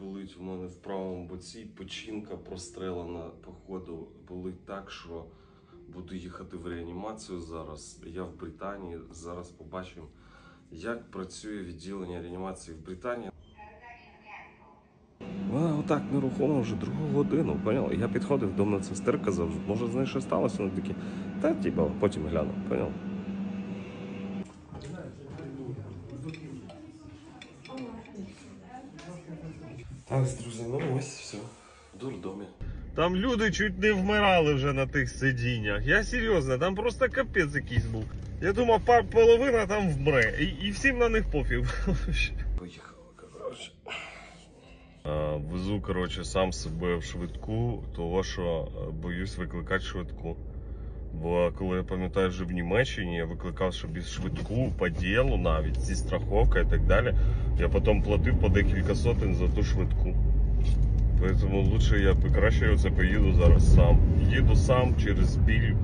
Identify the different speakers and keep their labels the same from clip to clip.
Speaker 1: болить в мене в правому боці, печінка прострелена, походу, болить так, що буду їхати в реанімацію зараз. Я в Британії. Зараз побачимо, як працює відділення реанімації в Британії. Вона отак нерухомо вже другу годину, поняв? Я підходив до медсестер, казав, може з нею щось сталося? Вони такі, та типа, потім гляну, поняв? Так, друзі, ну ось все. В дурдомі.
Speaker 2: Там люди чуть не вмирали вже на тих сидіннях. Я серйозно, там просто капець якийсь був. Я думав, пар половина там вмре. І, і всім на них пофіг.
Speaker 1: Поїхали, коротше.
Speaker 2: Везу, коротше, сам себе в швидку, того що е, боюсь викликати швидку. Бо коли я пам'ятаю вже в Німеччині, я викликав собі швидку по ділу навіть зі страховкою і так далі. Я потім платив по декілька сотень за ту швидку. Тому лучше я краще це поїду зараз сам. Їду сам через біль,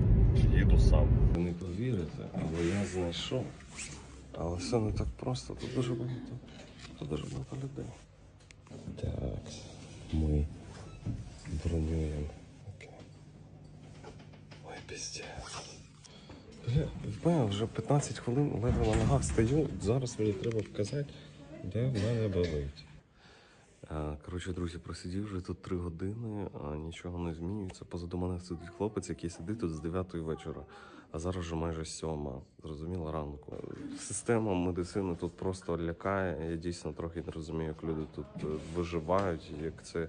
Speaker 2: їду сам.
Speaker 1: Ви не повірите, але я знайшов. Але все не так просто. Тут дуже багато. Тут дуже багато людей. Так, ми бронюємо. Піздець. Бля, вже 15 хвилин ледве на ногах стою. Зараз мені треба вказати, де в мене болить. Коротше, друзі, просидів вже тут 3 години, а нічого не змінюється. Позаду мене сидить хлопець, який сидить тут з 9 вечора, а зараз вже майже 7, зрозуміло, ранку. Система медицини тут просто лякає. Я дійсно трохи не розумію, як люди тут е, виживають, як це.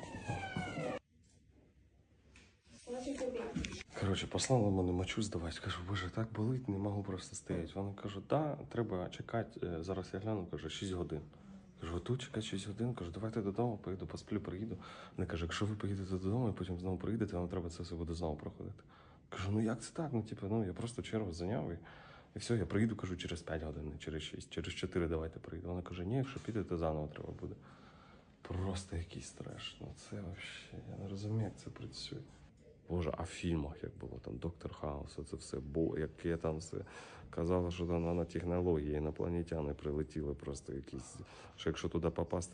Speaker 1: Коротше, послали мене мочу здавати. Кажу, боже, так болить, не можу просто стояти. Вони кажуть, да, треба чекати. е, Зараз я гляну, каже, 6 годин. Кажу, тут чекати 6 годин. Кажу, давайте додому, поїду, посплю, приїду. Вони каже, якщо ви поїдете додому і потім знову приїдете, вам треба це все буде знову проходити. Кажу, ну як це так? Ну, типу, ну я просто чергу зайняв і, і все, я приїду, кажу, через 5 годин, через 6, через 4 давайте приїду. Вона каже, ні, якщо підете, заново треба буде. Просто якийсь треш. Ну це взагалі, я не розумію, як це працює. Боже, а в фільмах як було там Доктор Хаус, це все бо яке там все казали, що там нанотехнології, інопланетяни прилетіли просто якісь. Що якщо туди попасти,